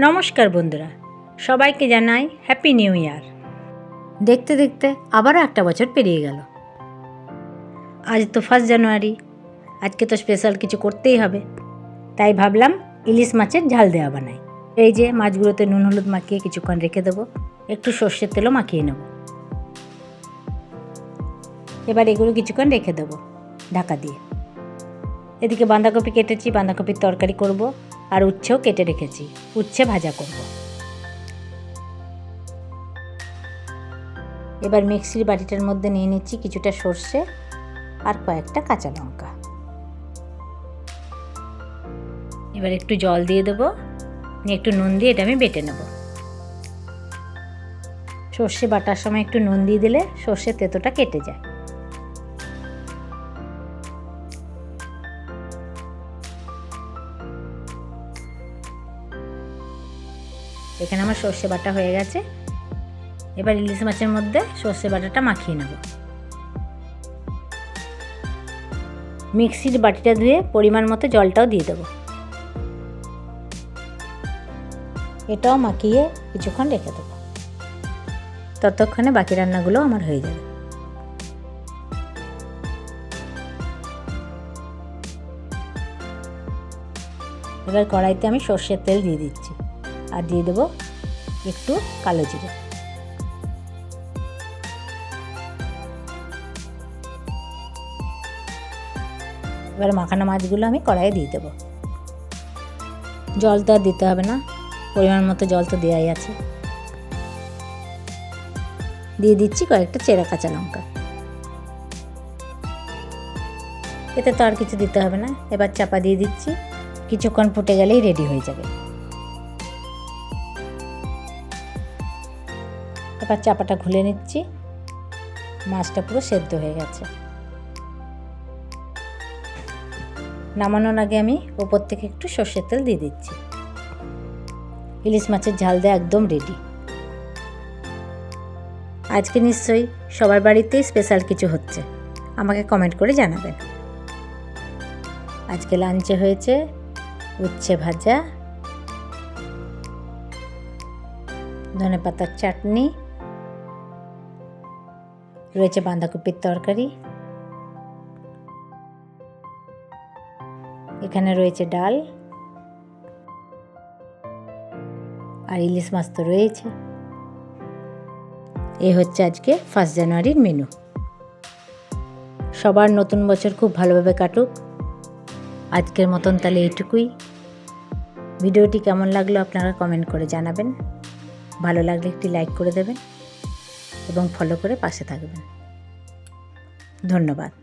নমস্কার বন্ধুরা, সবাইকে জানাই হ্যাপি নিউ ইয়ার দেখতে দেখতে আবারও একটা বছর পেরিয়ে গেল। আজ তো ফার্স্ট জানুয়ারি আজকে তো স্পেশাল কিছু করতেই হবে। তাই ভাবলাম ইলিশ মাছের ঝাল দেওয়া বানাই। এই যে মাছগুলোতে নুন হলুদ মাখিয়ে কিছুক্ষণ রেখে দেবো, একটু সর্ষের তেলও মাখিয়ে নেব। এবার এগুলো কিছুক্ষণ রেখে দেবো ঢাকা দিয়ে। এদিকে বাঁধাকপি কেটেছি, বাঁধাকপির তরকারি করব। আর উচ্ছেও কেটে রেখেছি। উচ্ছে ভাজা করব। এবার মিক্সির বাটিটার মধ্যে নিয়ে নিচ্ছি কিছুটা সর্ষে আর কয়েকটা কাঁচা লঙ্কা। এবার একটু জল দিয়ে দেবো। নিয়ে একটু নুন দিয়ে এটা আমি বেটে নেব। সর্ষে বাটার সময় একটু নুন দিয়ে দিলে সর্ষের তেতোটা কেটে যায়। এখানে আমার সর্ষে বাটা হয়ে গেছে। এবার ইলিশ মাছের মধ্যে সর্ষে বাটাটা মাখিয়ে নেব। মিক্সির বাটিটা ধুয়ে পরিমাণ মতো জলটাও দিয়ে দেবো। এটাও মাখিয়ে কিছুক্ষণ রেখে দেবো। ততক্ষণে বাকি রান্নাগুলো আমার হয়ে যাবে। এবার কড়াইতে আমি সর্ষের তেল দিয়ে দিচ্ছি। আর দিয়ে দেবো একটু কালো জিরে। এবার মাখানো মাছগুলো আমি কড়াইয়ে দিয়ে দেবো। জল তো আর দিতে হবে না, পরিমাণ মতো জল তো দেওয়াই আছে। দিয়ে দিচ্ছি কয়েকটা চেরা কাঁচা লঙ্কা। এতে তো আর কিছু দিতে হবে না, এবার চাপা দিয়ে দিচ্ছি, কিছুক্ষণ ফুটে গেলেই রেডি হয়ে যাবে। এবার চাপাটা খুলে নিচ্ছি। মাছটা পুরো সেদ্ধ হয়ে গেছে। নামানোর আগে আমি ওপর থেকে একটু সর্ষের তেল দিয়ে দিচ্ছি। ইলিশ মাছের ঝাল দেওয়া একদম রেডি আজকে নিশ্চয়ই সবার বাড়িতেই স্পেশাল কিছু হচ্ছে। আমাকে কমেন্ট করে জানাবেন। আজকে লাঞ্চে হয়েছে উচ্ছে ভাজা ধনে পাতার চাটনি রয়েছে বাঁধাকপির তরকারি। এখানে রয়েছে ডাল। আর ইলিশ মাছ তো রয়েছে। এ হচ্ছে আজকে ফার্স্ট জানুয়ারির মেনু সবার নতুন বছর খুব ভালোভাবে কাটুক। আজকের মতন তাহলে এইটুকুই। ভিডিওটি কেমন লাগল আপনারা কমেন্ট করে জানাবেন। ভালো লাগলে একটি লাইক করে দেবেন। এবং ফলো করে পাশে থাকবেন। ধন্যবাদ।